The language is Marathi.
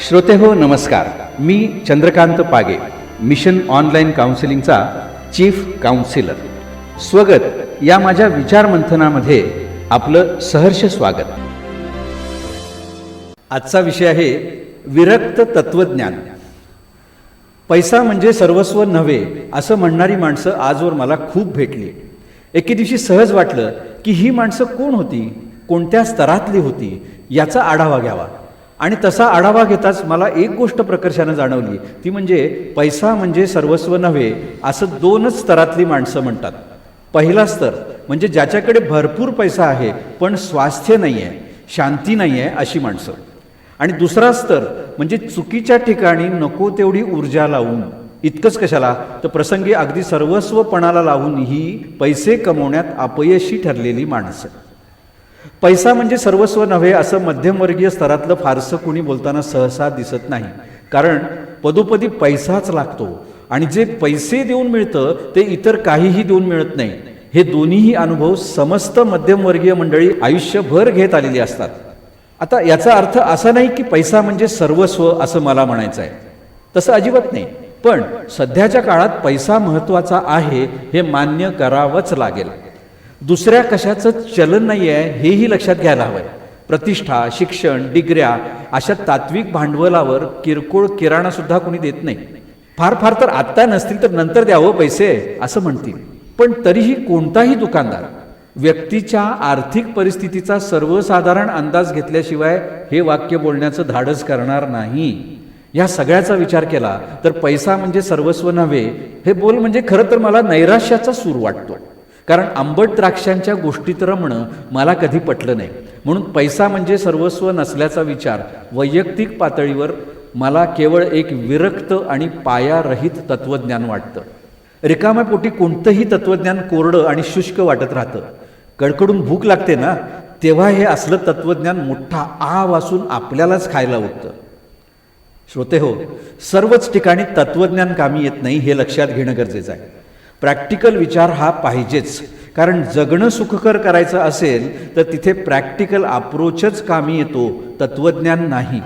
श्रोते हो नमस्कार. मी चंद्रकांत पागे मिशन ऑनलाईन काउन्सिलिंगचा चीफ काउन्सिलर. स्वगत. या माझ्या विचारमंथनामध्ये आपलं सहर्ष स्वागत. आजचा विषय आहे विरक्त तत्वज्ञान. पैसा म्हणजे सर्वस्व नव्हे असं म्हणणारी माणसं आजवर मला खूप भेटली. एके दिवशी सहज वाटलं की ही माणसं कोण होती कोणत्या स्तरातली होती याचा आढावा घ्यावा. आणि तसा आढावा घेताच मला एक गोष्ट प्रकर्षानं जाणवली. ती म्हणजे पैसा म्हणजे सर्वस्व नव्हे असं दोनच स्तरातली माणसं म्हणतात. पहिला स्तर म्हणजे ज्याच्याकडे भरपूर पैसा आहे पण स्वास्थ्य नाही आहे शांती नाही आहे अशी माणसं. आणि दुसरा स्तर म्हणजे चुकीच्या ठिकाणी नको तेवढी ऊर्जा लावून. इतकंच कशाला? तर प्रसंगी अगदी सर्वस्वपणाला लावून ही पैसे कमवण्यात अपयशी ठरलेली माणसं. पैसा म्हणजे सर्वस्व नव्हे असं मध्यमवर्गीय स्तरातलं फारसं कुणी बोलताना सहसा दिसत नाही. कारण पदोपदी पैसाच लागतो आणि जे पैसे देऊन मिळतं ते इतर काहीही देऊन मिळत नाही. हे दोन्हीही अनुभव समस्त मध्यमवर्गीय मंडळी आयुष्यभर घेत आलेली असतात. आता याचा अर्थ असा नाही की पैसा म्हणजे सर्वस्व असं मला म्हणायचं आहे. तसं अजिबात नाही. पण सध्याच्या काळात पैसा महत्त्वाचा आहे हे मान्य करावंच लागेल. दुसऱ्या कशाचं चलन नाही आहे हेही लक्षात घ्यायला हवं प्रतिष्ठा शिक्षण डिग्र्या अशा तात्विक भांडवलावर किरकोळ किराणा सुद्धा कोणी देत नाही. फार फार तर आत्ता नसतील तर नंतर द्यावं पैसे असं म्हणतील. पण तरीही कोणताही दुकानदार व्यक्तीच्या आर्थिक परिस्थितीचा सर्वसाधारण अंदाज घेतल्याशिवाय हे वाक्य बोलण्याचं धाडस करणार नाही. या सगळ्याचा विचार केला तर पैसा म्हणजे सर्वस्व नव्हे हे बोल म्हणजे खरं तर मला नैराश्याचा सूर वाटतो. कारण आंबट द्राक्षांच्या गोष्टीत रमणं मला कधी पटलं नाही. म्हणून पैसा म्हणजे सर्वस्व नसल्याचा विचार वैयक्तिक पातळीवर मला केवळ एक विरक्त आणि पायारहित तत्वज्ञान वाटतं. रिकाम्या पोटी कोणतंही तत्वज्ञान कोरडं आणि शुष्क वाटत राहतं. कडकडून भूक लागते ना तेव्हा हे असलं तत्वज्ञान मोठा आ वासून आपल्यालाच खायला उठतं श्रोते हो सर्वच ठिकाणी तत्वज्ञान कामी येत नाही हे लक्षात घेणं गरजेचं आहे. प्रॅक्टिकल विचार हा पाहिजेच. कारण जगणं सुखकर करायचं असेल तर तिथे प्रॅक्टिकल अप्रोचच कामी येतो तत्वज्ञान नाही.